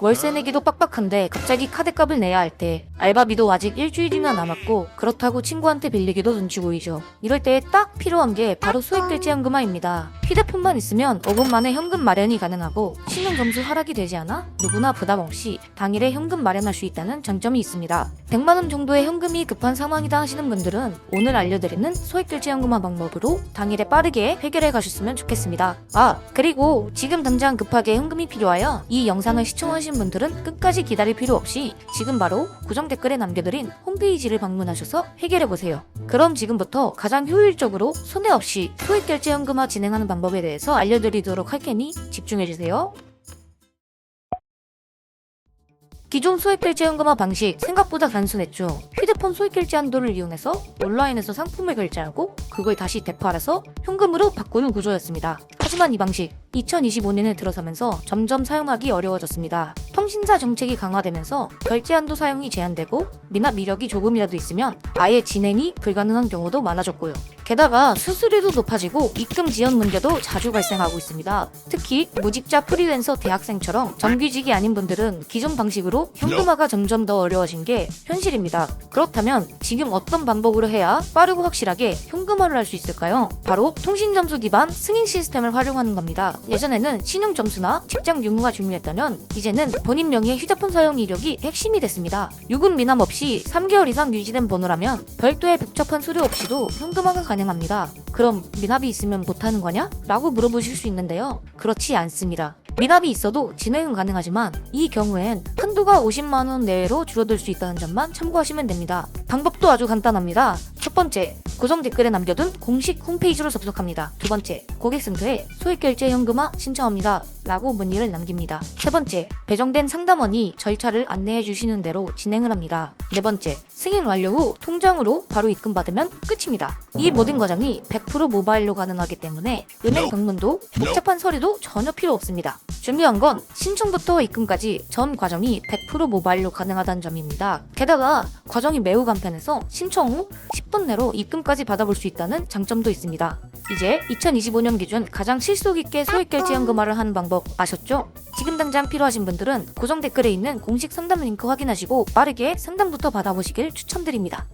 월세 내기도 빡빡한데 갑자기 카드값을 내야 할 때 알바비도 아직 일주일이나 남았고 그렇다고 친구한테 빌리기도 눈치 보이죠. 이럴 때 딱 필요한 게 바로 소액결제 현금화입니다. 휴대폰만 있으면 5분 만에 현금 마련이 가능하고 신용 점수 하락이 되지 않아 누구나 부담 없이 당일에 현금 마련할 수 있다는 장점이 있습니다. 100만 원 정도의 현금이 급한 상황이다 하시는 분들은 오늘 알려드리는 소액결제 현금화 방법으로 당일에 빠르게 해결해 가셨으면 좋겠습니다. 아 그리고 지금 당장 급하게 현금이 필요하여 이 영상을 시청하신 분들은 끝까지 기다릴 필요 없이 지금 바로 고정 댓글에 남겨드린 홈페이지를 방문하셔서 해결해 보세요. 그럼 지금부터 가장 효율적으로 손해 없이 소액결제 현금화 진행하는 방법 에 대해서 알려드리도록 할 테니 집중해 주세요. 기존 소액 결제 현금화 방식 생각보다 단순했죠. 휴대폰 소액 결제 한도를 이용해서 온라인에서 상품을 결제하고 그걸 다시 되팔아서 현금으로 바꾸는 구조였습니다. 하지만 이 방식 2025년에 들어서면서 점점 사용하기 어려워졌습니다. 통신사 정책이 강화되면서 결제 한도 사용이 제한되고 미납 이력이 조금이라도 있으면 아예 진행이 불가능한 경우도 많아졌고요. 게다가 수수료도 높아지고 입금 지연 문제도 자주 발생하고 있습니다. 특히 무직자 프리랜서 대학생처럼 정규직이 아닌 분들은 기존 방식으로 현금화가 점점 더 어려워진 게 현실입니다. 그렇다면 지금 어떤 방법으로 해야 빠르고 확실하게 현금화를 할 수 있을까요? 바로 통신 점수 기반 승인 시스템을 활용하는 겁니다. 예전에는 신용 점수나 직장 유무가 중요했다면 이제는 본인 명의의 휴대폰 사용 이력이 핵심이 됐습니다. 유급 미남 없이 3개월 이상 유지된 번호라면 별도의 복잡한 수료 없이도 현금화가 가능합니다. 그럼 미납이 있으면 못하는 거냐? 라고 물어보실 수 있는데요. 그렇지 않습니다. 미납이 있어도 진행은 가능하지만 이 경우엔 한도가 50만 원 내외로 줄어들 수 있다는 점만 참고하시면 됩니다. 방법도 아주 간단합니다. 첫 번째, 고정 댓글에 남겨둔 공식 홈페이지로 접속합니다. 두 번째, 고객센터에 소액결제 현금화 신청합니다. 라고 문의를 남깁니다. 세 번째, 배정된 상담원이 절차를 안내해 주시는 대로 진행을 합니다. 네 번째, 승인 완료 후 통장으로 바로 입금받으면 끝입니다. 이 모든 과정이 100% 모바일로 가능하기 때문에 은행 방문도 복잡한 서류도 전혀 필요 없습니다. 중요한 건 신청부터 입금까지 전 과정이 100% 모바일로 가능하다는 점입니다. 게다가 과정이 매우 간편해서 신청 후 10분 내로 입금 까지 받아볼 수 있다는 장점도 있습니다. 이제 2025년 기준 가장 실속 있게 소액 결제 현금화를 하는 방법 아셨죠? 지금 당장 필요하신 분들은 고정 댓글에 있는 공식 상담 링크 확인하시고 빠르게 상담부터 받아보시길 추천드립니다.